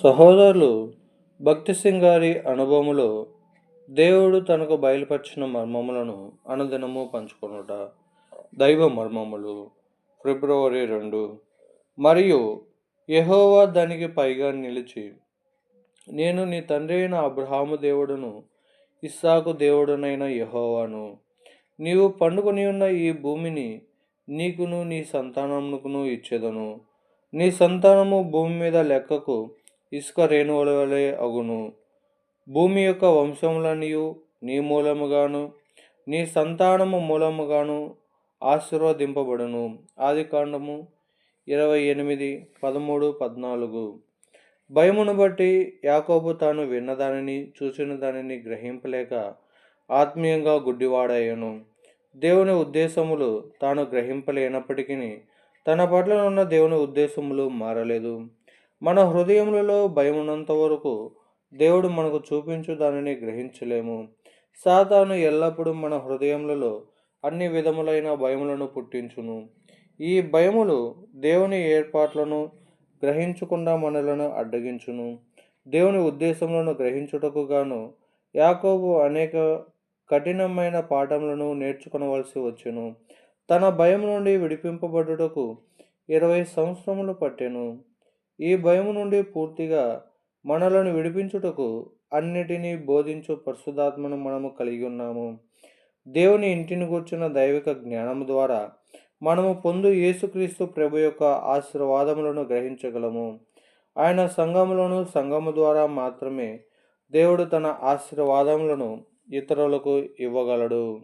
సహోదరులు భక్తి సింగ్ గారి అనుభవములో దేవుడు తనకు బయలుపరిచిన మర్మములను అనుదినము పంచుకొనుట దైవ మర్మములు. ఫిబ్రవరి రెండు. మరియు యహోవా దానికి పైగా నిలిచి నేను నీ తండ్రి అయిన అబ్రహాము దేవుడును ఇస్సాకు దేవుడునైన యహోవాను. నీవు పండుకొని ఉన్న ఈ భూమిని నీకును నీ సంతానమునకును ఇచ్చేదను. నీ సంతానము భూమి మీద లెక్కకు ఇసుక రేణువుల వలె అగును. భూమి యొక్క వంశములనియు నీ మూలముగాను నీ సంతానము మూలముగాను ఆశీర్వదింపబడును. ఆది కాండము ఇరవై ఎనిమిది పదమూడు పద్నాలుగు. భయమును బట్టి యాకోబు తాను విన్నదానిని చూసిన దానిని గ్రహింపలేక ఆత్మీయంగా గుడ్డివాడయ్యను. దేవుని ఉద్దేశములు తాను గ్రహింపలేనప్పటికీ తన పట్ల ఉన్న దేవుని ఉద్దేశములు మారలేదు. మన హృదయములలో భయం ఉన్నంత వరకు దేవుడు మనకు చూపించు దానిని గ్రహించలేము. సాతాను ఎల్లప్పుడూ మన హృదయములలో అన్ని విధములైన భయములను పుట్టించును. ఈ భయములు దేవుని ఏర్పాట్లను గ్రహించకుండా మనలను అడ్డగించును. దేవుని ఉద్దేశములను గ్రహించుటకు గాను యాకోబు అనేక కఠినమైన పాఠములను నేర్చుకునవలసి వచ్చెను. తన భయం నుండి విడిపింపబడుటకు ఇరవై సంవత్సరములు పట్టెను. ఈ భయం నుండి పూర్తిగా మనలను విడిపించుటకు అన్నిటినీ బోధించు పరిశుధాత్మను మనము కలిగి ఉన్నాము. దేవుని ఇంటిని కూర్చున్న దైవిక జ్ఞానము ద్వారా మనము పొందు యేసుక్రీస్తు ప్రభు యొక్క ఆశీర్వాదములను గ్రహించగలము. ఆయన సంఘములను సంఘము ద్వారా మాత్రమే దేవుడు తన ఆశీర్వాదములను ఇతరులకు ఇవ్వగలడు.